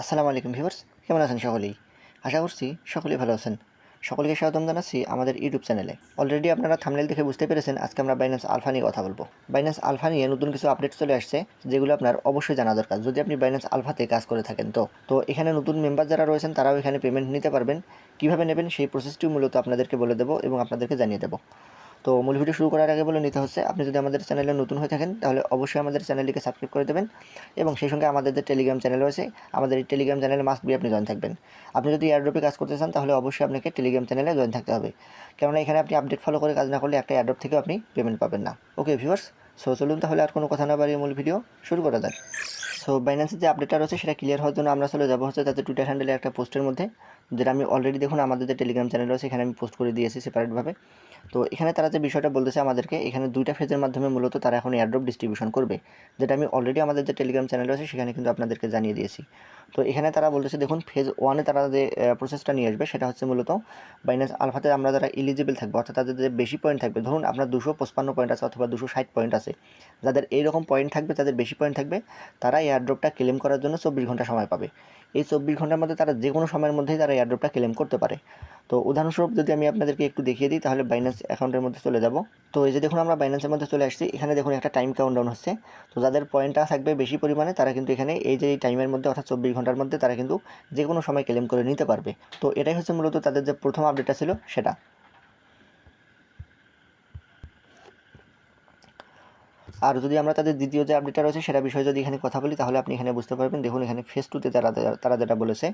আসসালামু আলাইকুম ভিউয়ার্স, কেমন আছেন সকলেই? আশা করছি সকলেই ভালো আছেন। সকলকে স্বাগতম জানাচ্ছি আমাদের ইউটিউব চ্যানেলে। অলরেডি আপনারা থামনেল দেখে বুঝতে পেরেছেন, আজকে আমরা বাইন্যান্স আলফা নিয়ে কথা বলব। বাইন্যান্স আলফা নিয়ে নতুন কিছু আপডেট চলে আসছে, যেগুলো আপনার অবশ্যই জানা দরকার। যদি আপনি বাইন্যান্স আলফাতে কাজ করে থাকেন তো। তো এখানে নতুন মেম্বার যারা রয়েছেন, তারাও এখানে পেমেন্ট নিতে পারবেন। কীভাবে নেবেন, সেই প্রসেসটিও মূলত আপনাদেরকে বলে দেবো এবং আপনাদেরকে জানিয়ে দেবো। তো মূল ভিডিও শুরু করার আগে বলে নিতে হচ্ছে, আপনি যদি আমাদের চ্যানেলে নতুন হয়ে থাকেন, তাহলে অবশ্যই আমাদের চ্যানেলটিকে সাবস্ক্রাইব করে দেবেন এবং সেই সঙ্গে আমাদের যে টেলিগ্রাম চ্যানেল রয়েছে, আমাদের এই টেলিগ্রাম চ্যানেলে মাস্ট বি আপনি জয়েন থাকবেন। আপনি যদি এয়ারড্রপে কাজ করতে চান, তাহলে অবশ্যই আপনাকে টেলিগ্রাম চ্যানেলে জয়েন থাকতে হবে। কেননা এখানে আপনি আপডেট ফলো করে কাজ না করলে একটা এয়ারড্রপ থেকেও আপনি পেমেন্ট পাবেন না। ওকে ভিউয়ার্স সো চলুন তাহলে আর কোনো কথা না বাড়িয়ে মূল ভিডিও শুরু করা যাক। সো বাইন্যান্সের যে আপডেটটা রয়েছে সেটা ক্লিয়ার হওয়ার জন্য আমরা চলে যাব হচ্ছে তাদের টুইটার হ্যান্ডেলে একটা পোস্টের মধ্যে, যেটা আমি অলরেডি দেখুন আমাদের যে টেলিগ্রাম চ্যানেল রয়েছে এখানে আমি পোস্ট করে দিয়েছি সেপারেটভাবে তো এখানে তারা যে বিষয়টা বলতেছে আমাদেরকে, এখানে দুইটা ফেজের মাধ্যমে মূলত তারা এখন এয়ারড্রপ ডিস্ট্রিবিউশন করবে, যেটা আমি অলরেডি আমাদের যে টেলিগ্রাম চ্যানেল রয়েছে সেখানে কিন্তু আপনাদেরকে জানিয়ে দিয়েছি। তো এখানে তারা বলতেছে দেখুন ফেজ ওয়ানে তারা যে প্রসেসটা নিয়ে আসবে সেটা হচ্ছে মূলত বাইন্যান্স আলফাতে আমরা যারা এলিজিবল থাকব, অর্থাৎ তাদের যে বেশি পয়েন্ট থাকবে, ধরুন আপনার দুশো পঁচপান্ন পয়েন্ট আছে অথবা দুশো ষাট পয়েন্ট আছে, যাদের এইরকম পয়েন্ট থাকবে, তাদের বেশি পয়েন্ট থাকবে তারা এয়ারড্রপটা ক্লেম করার জন্য চব্বিশ ঘণ্টা সময় পাবে। এই চব্বিশ ঘণ্টার মধ্যে তারা যে কোনো সময়ের মধ্যেই তারা এয়ারড্রপটা ক্লেম করতে পারে। তো উদাহরণস্বরূপ যদি আমি আপনাদেরকে একটু দেখিয়ে দিই, তাহলে বাইন্যান্স অ্যাকাউন্টের মধ্যে চলে যাব। তো এই যে দেখুন আমরা বাইন্যান্সের মধ্যে চলে আসছি, এখানে দেখুন একটা টাইম কাউন্টডাউন হচ্ছে। তো যাদের পয়েন্টটা থাকবে বেশি পরিমাণে, তারা কিন্তু এখানে এই যে টাইমের মধ্যে, অর্থাৎ চব্বিশ ঘণ্টার মধ্যে, তারা কিন্তু যে কোনো সময় ক্লেম করে নিতে পারবে। তো এটাই হচ্ছে মূলত তাদের যে প্রথম আপডেটটা ছিল, সেটা। আর যদি আমরা তাদের দ্বিতীয় যে আপডেটটা রয়েছে সেটা বিষয়ে যদি এখানে কথা বলি, তাহলে আপনি এখানে বুঝতে পারবেন। দেখুন, এখানে ফেস টুতে তারা তারা যেটা বলেছে।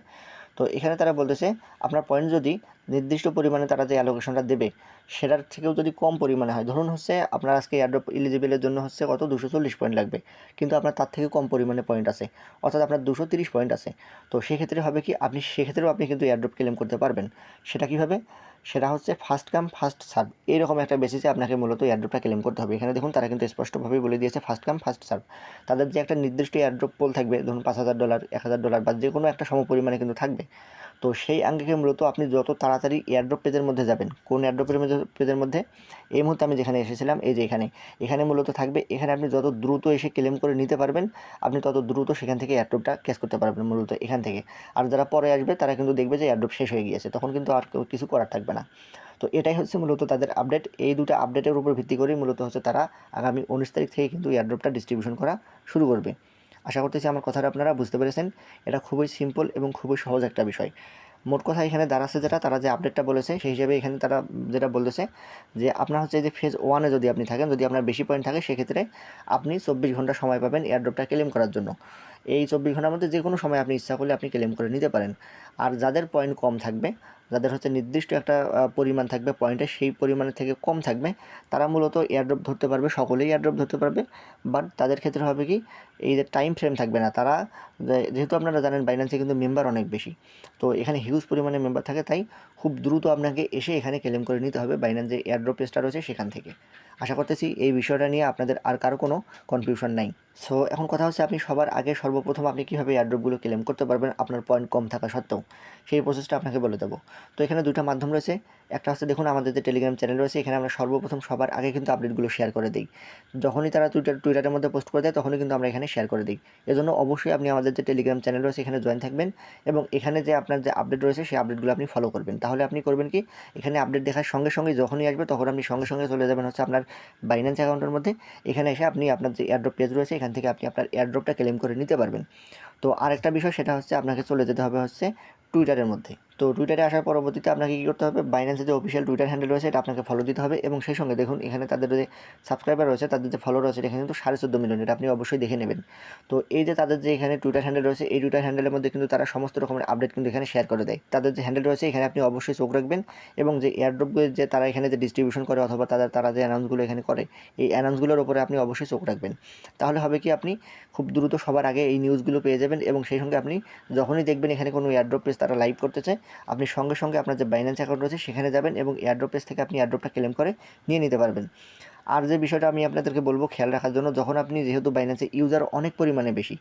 তো এখানে তারা বলতেছে, আপনার পয়েন্ট যদি নির্দিষ্ট পরিমাণে তারা যে অ্যালোকেশনটা দেবে, সেটার থেকেও যদি কম পরিমাণে হয়, ধরুন হচ্ছে আপনার আজকে এয়ারড্রপ এলিজিবলের জন্য হচ্ছে কত? দুশো চল্লিশ পয়েন্ট লাগবে, কিন্তু আপনার তার থেকে কম পরিমাণে পয়েন্ট আছে, অর্থাৎ আপনার দুশো তিরিশ পয়েন্ট আছে। তো সেক্ষেত্রে হবে কি, আপনি সেক্ষেত্রেও আপনি কিন্তু এয়ারড্রপ ক্লেম করতে পারবেন। সেটা কীভাবে? সেটা হচ্ছে ফার্স্ট কাম ফার্স্ট সার্ভ এরকম একটা বেসিসে আপনাকে মূলত এয়ারড্রপটা ক্লেম করতে হবে। এখানে দেখুন, তারা কিন্তু স্পষ্টভাবেই বলে দিয়েছে ফার্স্ট কাম ফার্স্ট সার্ভ তাদের যে একটা নির্দিষ্ট এয়ারড্রপ পোল থাকবে, ধরুন পাঁচ হাজার ডলার এক হাজার ডলার বা যে কোনো একটা সমপরিমাণে কিন্তু থাকবে। তো সেই আঙ্গিকে মূলত আপনি যত তাড়াতাড়ি এয়ারড্রপ পেজের মধ্যে যাবেন, কোন এয়ারড্রপের মধ্যে পেজের মধ্যে, এই মুহূর্তে আমি যেখানে এসেছিলাম, এই যে এখানে। এখানে মূলত থাকবে, এখানে আপনি যত দ্রুত এসে ক্লেম করে নিতে পারবেন, আপনি তত দ্রুত সেখান থেকে এয়ারড্রপটা ক্যাশ করতে পারবেন মূলত এখান থেকে। আর যারা পরে আসবে, তারা কিন্তু দেখবে যে এয়ারড্রপ শেষ হয়ে গিয়েছে, তখন কিন্তু আর কিছু করার থাকবে না। তো এটাই হচ্ছে মূলত তাদের আপডেট এই দুটো আপডেটের উপর ভিত্তি করেই মূলত হচ্ছে তারা আগামী উনিশ তারিখ থেকে কিন্তু এয়ারড্রপটা ডিস্ট্রিবিউশন করা শুরু করবে। আশা করতেছি আমার কথাটা আপনারা বুঝতে পেরেছেন। এটা খুবই সিম্পল এবং খুবই সহজ একটা বিষয়। মোট কথা এখানে দাঁড়াচ্ছে যেটা, তারা যে আপডেটটা বলেছে, সেই হিসেবে এখানে তারা যেটা বলতেছে যে আপনার হচ্ছে যে ফেজ ওয়ানে যদি আপনি থাকেন, যদি আপনার বেশি পয়েন্ট থাকে, সেক্ষেত্রে আপনি চব্বিশ ঘণ্টা সময় পাবেন এয়ারড্রপটা ক্লেম করার জন্য। এই চব্বিশ ঘণ্টার মধ্যে যে কোনো সময় আপনি ইচ্ছা করলে আপনি ক্লেম করে নিতে পারেন। আর যাদের পয়েন্ট কম থাকবে, যাদের হচ্ছে নির্দিষ্ট একটা পরিমাণ থাকবে পয়েন্টে সেই পরিমাণের থেকে কম থাকবে, তারা মূলত এয়ারড্রপ ধরতে পারবে, সকলেই এয়ারড্রপ ধরতে পারবে। বাট তাদের ক্ষেত্রে হবে কি, এই যে টাইম ফ্রেম থাকবে না, তারা যেহেতু আপনারা জানেন বাইন্যান্সে কিন্তু মেম্বার অনেক বেশি। তো এখানে হিউজ পরিমাণে মেম্বার থাকে, তাই খুব দ্রুত আপনাকে এসে এখানে ক্লেম করে নিতে হবে বাইন্যান্স এয়ারড্রপ পেজটা রয়েছে সেখান থেকে। আশা করতেছি এই বিষয়টা নিয়ে আপনাদের আর কারও কোনো কনফিউশন নাই। সো এখন কথা হচ্ছে আপনি সবার আগে সর্বপ্রথম আপনি কীভাবে এয়ারড্রপগুলো ক্লেম করতে পারবেন আপনার পয়েন্ট কম থাকা সত্ত্বেও। সেই প্রসেসটা আপনাকে বলে দেবো। তো এখানে দুটো মাধ্যম রয়েছে। একটা হচ্ছে দেখুন, আমাদের যে টেলিগ্রাম চ্যানেল রয়েছে, এখানে আমরা সর্বপ্রথম সবার আগে কিন্তু আপডেটগুলো শেয়ার করে দিই। যখনই তারা টুইটার টুইটারের মধ্যে পোস্ট করে দেয়, তখনই কিন্তু আমরা এখানে শেয়ার করে দিই। এজন্য অবশ্যই আপনি আমাদের যে টেলিগ্রাম চ্যানেল রয়েছে, এখানে জয়েন থাকবেন এবং এখানে যে আপনার যে আপডেট রয়েছে, সেই আপডেটগুলো আপনি ফলো করবেন। তাহলে আপনি করবেন কি? এখানে আপডেট দেখার সঙ্গে সঙ্গে যখনই আসবে, তখন আপনি সঙ্গে সঙ্গে চলে যাবেন হচ্ছে আপনার বাইন্যান্স অ্যাকাউন্টের মধ্যে, এখানে এসে আপনি আপনার যে এয়ারড্রপ পেজ রয়েছে, এখান থেকে আপনি আপনার এয়ারড্রপটা ক্লেম করে নিতে পারবেন। তো আরেকটা বিষয় সেটা হচ্ছে আপনাকে চলে যেতে হবে হচ্ছে টুইটারের মধ্যে। তো টুইটারে আসার পরবর্তীতে আপনাকে কী করতে হবে? বাইন্যান্সের যে অফিসিয়াল টুইটার হ্যান্ডেল রয়েছে, এটা আপনাকে ফলো দিতে হবে এবং সেই সঙ্গে দেখুন, এখানে তাদের যে সাবস্ক্রাইবার রয়েছে, তাদের যে ফলো রয়েছে এখানে কিন্তু সাড়ে চোদ্দ মিলিয়ন, এটা আপনি অবশ্যই দেখে নেবেন। তো এই যে তাদের যে এখানে টুইটার হ্যান্ডেল রয়েছে, এই টুইটার হ্যান্ডেলের মধ্যে কিন্তু তারা সমস্ত রকমের আপডেট কিন্তু এখানে শেয়ার করে দেয়। তাদের যে হ্যান্ডেল রয়েছে, এখানে আপনি অবশ্যই চোখ রাখবেন এবং যে এয়ারড্রপগুলো যে তারা এখানে যে ডিস্ট্রিবিউশন করে অথবা তাদের, তারা যে অ্যানাউন্সগুলো এখানে করে, এই অ্যানাউন্সগুলোর উপরে আপনি অবশ্যই চোখ রাখবেন। তাহলে হবে কি, আপনি খুব দ্রুত সবার আগে এই নিউজগুলো পেয়ে যাবেন এবং সেই সঙ্গে আপনি যখনই দেখবেন এখানে কোনো এয়ারড্রপ পেজ তারা লাইভ করতেছে আপনি সঙ্গে সঙ্গে আপনার যে বাইন্যান্স অ্যাকাউন্ট রয়েছে সেখানে যাবেন এবং এয়ারড্রপ পেজ থেকে আপনি এয়ারড্রপটা ক্লেম করে নিয়ে নিতে পারবেন। আর যে বিষয়টা আমি আপনাদেরকে বলব খেয়াল রাখার জন্য, যখন আপনি যেহেতু বাইন্যান্সে ইউজার অনেক পরিমাণে বেশি,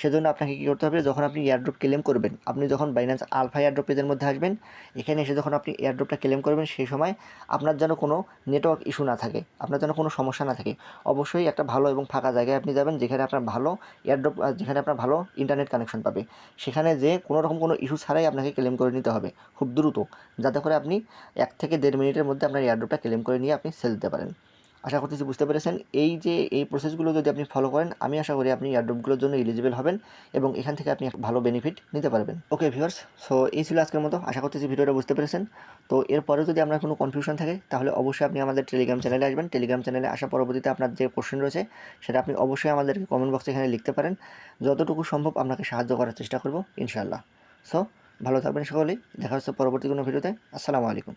সেজন্য আপনাকে কী করতে হবে, যখন আপনি এয়ারড্রপ ক্লেম করবেন, আপনি যখন বাইন্যান্স আলফা এয়ারড্রপ পেজের মধ্যে আসবেন, এখানে এসে যখন আপনি এয়ারড্রপটা ক্লেম করবেন, সেই সময় আপনার যেন কোনো নেটওয়ার্ক ইস্যু না থাকে, আপনার যেন কোনো সমস্যা না থাকে। অবশ্যই একটা ভালো এবং ফাঁকা জায়গায় আপনি যাবেন, যেখানে আপনার ভালো এয়ারড্রপ যেখানে আপনার ভালো ইন্টারনেট কানেকশন পাবে। সেখানে যে কোনো রকম কোনো ইস্যু ছাড়াই আপনাকে ক্লেম করে নিতে হবে, খুব দ্রুত, যাতে করে আপনি এক থেকে দেড় মিনিটের মধ্যে আপনার এয়ারড্রপটা ক্লেম করে নিয়ে আপনি সেল দিতে পারেন। আশা করতেছি বুঝতে পেরেছেন। এই যে, এই প্রসেসগুলো যদি আপনি ফলো করেন, আমি আশা করি আপনি এয়ারড্রপগুলোর জন্য এলিজিবল হবেন এবং এখান থেকে আপনি ভালো বেনিফিট নিতে পারবেন। ওকে ভিউয়ার্স সো এই ছিল আজকের মতো। আশা করতেছি ভিডিওটা বুঝতে পেরেছেন। তো এরপরে যদি আপনার কোনো কনফিউশন থাকে, তাহলে অবশ্যই আপনি আমাদের টেলিগ্রাম চ্যানেলে আসবেন। টেলিগ্রাম চ্যানেলে আসা পরবর্তীতে আপনার যে কোশ্চেন রয়েছে, সেটা আপনি অবশ্যই আমাদেরকে কমেন্ট বক্সে এখানে লিখতে পারেন। যতটুকু সম্ভব আপনাকে সাহায্য করার চেষ্টা করব, ইনশাআল্লাহ। সো ভালো থাকবেন সকলেই। দেখা হচ্ছে পরবর্তী কোনো ভিডিওতে। আসসালামু আলাইকুম।